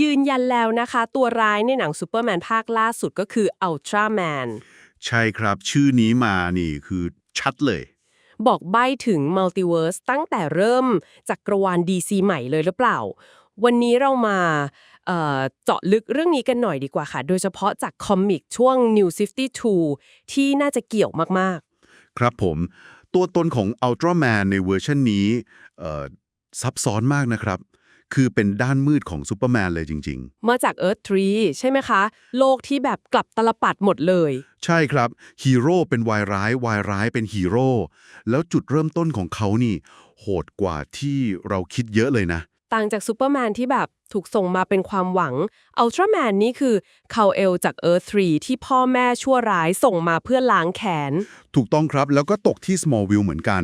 ยืนยันแล้วนะคะ ตัวร้ายในหนังซูเปอร์แมนภาคล่าสุดก็คืออัลตร้าแมนใช่ครับ ชื่อนี้มานี่คือชัดเลย บอกใบ้ถึงมัลติเวิร์สตั้งแต่เริ่มจักรวาล DC ใหม่เลยหรือเปล่า วันนี้เรามาเอ่อเจาะลึกเรื่องนี้กันหน่อยดีกว่าค่ะ โดยเฉพาะจากคอมิกช่วง New 52 ที่น่าจะเกี่ยวมากครับผม ตัวตนของ Ultraman ในเวอร์ชันนี้เอ่อซับซ้อนมากนะครับ คือเป็นด้านมืดของซูเปอร์แมนเลยจริง ๆ มาจาก Earth 3 ใช่ไหมคะ โลกที่แบบกลับตลปัดหมดเลยๆใช่ครับฮีโร่เป็นวายร้ายวายร้ายเป็นฮีโร่แล้วจุดเริ่มต้นของเขานี่ โหดกว่าที่เราคิดเยอะเลยนะ ต่างจากซูเปอร์แมนที่แบบถูกส่งมาเป็นความหวังอัลตร้าแมนนี่คือคาเอลจาก Earth 3 ที่พ่อแม่ชั่วร้ายส่งมาเพื่อล้างแค้นถูกต้องครับแล้วก็ตกที่ Smallville เหมือนกัน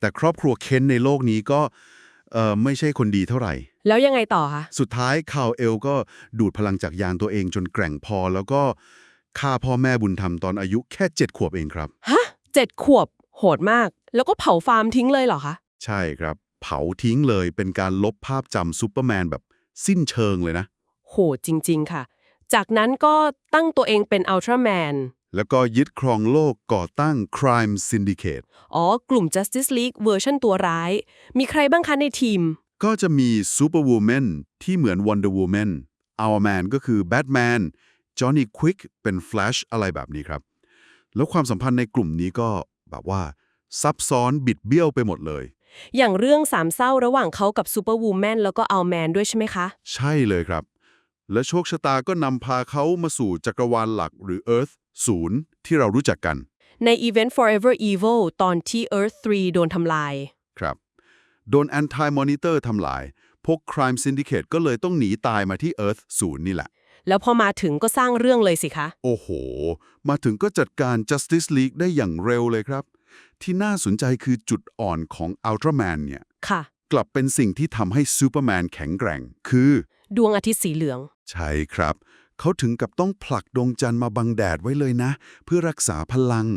แต่ครอบครัวเคนในโลกนี้ก็เอ่อไม่ใช่คนดีเท่าไหร่ แล้วยังไงต่อคะ สุดท้ายคาวเอลก็ดูดพลังจากยานตัวเองจนแกร่งพอ แล้วก็ฆ่าพ่อแม่บุญธรรมตอนอายุแค่เจ็ดขวบเองครับ ฮะเจ็ดขวบ โหดมาก แล้วก็เผาฟาร์มทิ้งเลยเหรอคะ ใช่ครับ เผาทิ้งเลยเป็นการลบภาพจำซูเปอร์แมนแบบสิ้นเชิงเลยนะ โหดจริง ๆ ค่ะ จากนั้นก็ตั้งตัวเองเป็นอัลตร้าแมน แล้วก็ยึดครองโลกก่อตั้ง Crime Syndicate อ๋อ กลุ่ม Justice League เวอร์ชันตัวร้าย มีใครบ้างคะในทีม ก็จะมี Superwoman ที่เหมือน Wonder Woman Hourman ก็คือ Batman Johnny Quick เป็น Flash อะไรแบบนี้ครับ แล้วความสัมพันธ์ในกลุ่มนี้ก็แบบว่า ซับซ้อนบิดเบี้ยวไปหมดเลย อย่างเรื่องสามเศร้าระหว่างเขากับซูเปอร์วูแมนแล้วก็อัลแมนด้วยใช่ไหมคะ ใช่เลยครับ และโชคชะตาก็นำพาเขามาสู่จักรวาลหลักหรือ Earth ศูนย์ที่เรารู้จักกัน ใน Event Forever Evil ตอนที่ Earth 3 โดนทำลาย ครับโดน Anti Monitor ทำลาย พวก Crime Syndicate ก็เลยต้องหนีตายมาที่ Earth ศูนย์นี่แหละ แล้วพอมาถึงก็สร้างเรื่องเลยสิคะ โอ้โห มาถึงก็จัดการ Justice League ได้อย่างเร็วเลยครับ ที่น่าสนใจคือจุดอ่อนของ Ultraman เนี่ย ค่ะ กลับเป็นสิ่งที่ทำให้ Superman แข็งแกร่ง คือ ดวงอาทิตย์สีเหลือง ใช่ครับ เขาถึงกับต้องผลักดวงจันทร์มาบังแดดไว้เลยนะ เพื่อรักษาพลัง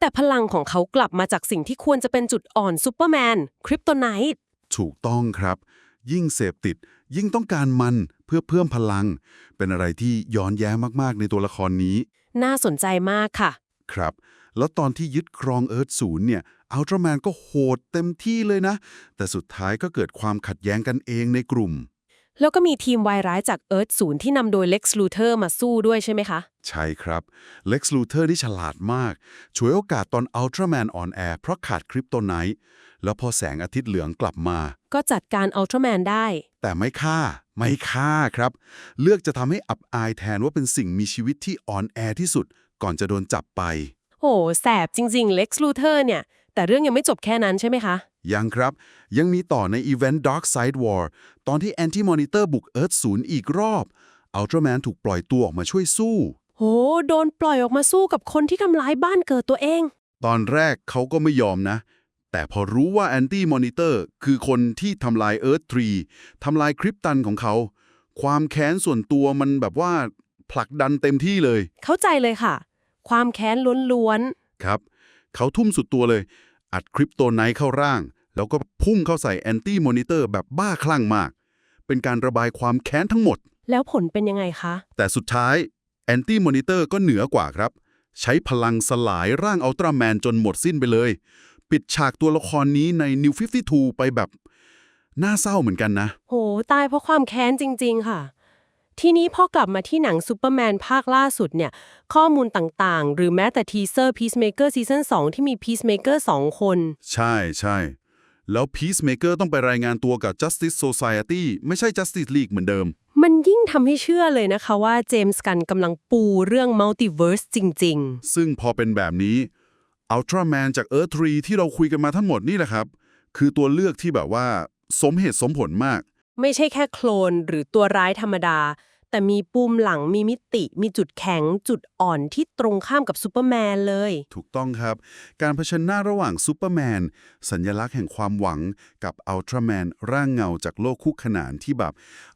แต่พลังของเขากลับมาจากสิ่งที่ควรจะเป็นจุดอ่อนซูเปอร์แมนคริปโตไนท์ถูกต้องครับ ยิ่งเสพติด ยิ่งต้องการมันเพื่อเพิ่มพลัง เป็นอะไรที่ย้อนแย้งมากๆ ในตัวละครนี้ น่าสนใจมากค่ะ ครับ แล้วตอนที่ยึดครองเอิร์ธศูนย์เนี่ยอัลตร้าแมนก็โหดเต็มที่เลยนะ แต่สุดท้ายก็เกิดความขัดแย้งกันเองในกลุ่ม แล้วก็มีทีมวายร้ายจากเอิร์ธศูนย์ที่นำโดยเล็กซ์ลูเทอร์มาสู้ด้วยใช่ไหมคะ ใช่ครับเล็กซ์ลูเทอร์ที่ฉลาดมากช่วยโอกาสตอนอัลตร้าแมนออนแอร์เพราะขาดคริปโตไนท์แล้วพอแสงอาทิตย์เหลืองกลับมา ก็จัดการอัลตร้าแมนได้ แต่ไม่ฆ่า ไม่ฆ่าครับ เลือกจะทำให้อับอายแทนว่าเป็นสิ่งมีชีวิตที่ออนแอร์ที่สุด ก่อนจะโดนจับไป โหแสบจริงๆเล็กซ์ลูเทอร์เนี่ย แต่เรื่องยังไม่จบแค่นั้นใช่ไหมคะ ยังครับ ยังมีต่อในอีเวนต์ Dark Side War ตอนที่ Anti Monitor บุกเอิร์ธศูนย์อีกรอบอัลตร้าแมนถูกปล่อยตัวออกมาช่วยสู้ โห โดนปล่อยออกมาสู้กับคนที่ทำร้ายบ้านเกิดตัวเอง ตอนแรกเขาก็ไม่ยอมนะ แต่พอรู้ว่า Anti Monitor คือคนที่ทำลาย Earth 3ทำลายคริปตันของเขา ความแค้นส่วนตัวมันแบบว่าผลักดันเต็มที่เลย เข้าใจเลยค่ะ ความแค้นล้วนครับ เขาทุ่มสุดตัวเลย อัดคริปโตไนท์เข้าร่าง แล้วก็พุ่งเข้าใส่ Anti Monitor แบบบ้าคลั่งมาก เป็นการระบายความแค้นทั้งหมดๆแล้วผลเป็นยังไงคะ แต่สุดท้าย Anti Monitor ก็เหนือกว่าครับ ใช้พลังสลายร่างอัลตร้าแมนจนหมดสิ้นไปเลย ปิดฉากตัวละครนี้ใน New 52 ไปแบบ น่าเศร้าเหมือนกันนะ โห ตายเพราะความแค้นจริง ๆ ค่ะ ทีนี้พอกลับมาที่หนังซูเปอร์แมนภาคล่าสุดเนี่ย ข้อมูลต่างๆ หรือแม้แต่ทีเซอร์ Peacemaker ซีซั่น2ที่มี Peacemaker 2 คน ใช่ใช่แล้ว Peacemaker ต้องไปรายงานตัวกับ Justice Society ไม่ใช่ Justice League เหมือนเดิม มันยิ่งทำให้เชื่อเลยนะคะว่าเจมส์กันกำลังปูเรื่องมัลติเวิร์สจริงซึ่งพอเป็นแบบนี้ Ultraman จาก Earth 3 ที่เราคุยกันมาทั้งหมดนี่แหละครับ คือตัวเลือกที่แบบว่า สมเหตุสมผลมากๆไม่ใช่แค่โคลนหรือตัวร้ายธรรมดา แต่มีปูมหลังมีมิติ มีจุดแข็งจุดอ่อนที่ตรงข้ามกับซูเปอร์แมนเลย ถูกต้องครับ การเผชิญหน้าระหว่างซูเปอร์แมน สัญลักษณ์แห่งความหวังกับอัลตร้าแมนร่างเงาจากโลกคู่ขนานที่แบบ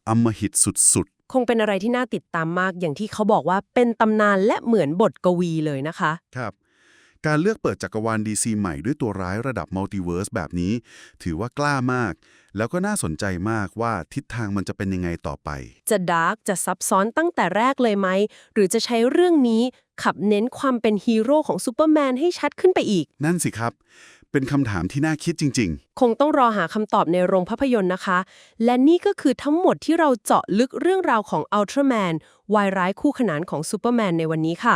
อำมหิตสุดคงเป็นอะไรที่น่าติดตามมากอย่างที่เขาบอกว่าเป็นตำนานและเหมือนบทกวีเลยนะคะๆครับ การเลือกเปิดจักรวาล DC ใหม่ด้วยตัวร้ายระดับมัลติเวิร์สแบบนี้ ถือว่ากล้ามาก แล้วก็น่าสนใจมากว่าทิศทางมันจะเป็นยังไงต่อไป จะดาร์กจะซับซ้อนตั้งแต่แรกเลยไหม หรือจะใช้เรื่องนี้ขับเน้นความเป็นฮีโร่ของซูเปอร์แมนให้ชัดขึ้นไปอีก นั่นสิครับ เป็นคำถามที่น่าคิดจริงคงต้องรอหาคำตอบในโรงภาพยนตร์นะคะ และนี่ก็คือทั้งหมดที่เราเจาะลึกเรื่องราวของอัลตร้าแมนวายร้ายคู่ขนานของซูเปอร์แมนในวันนี้ค่ะ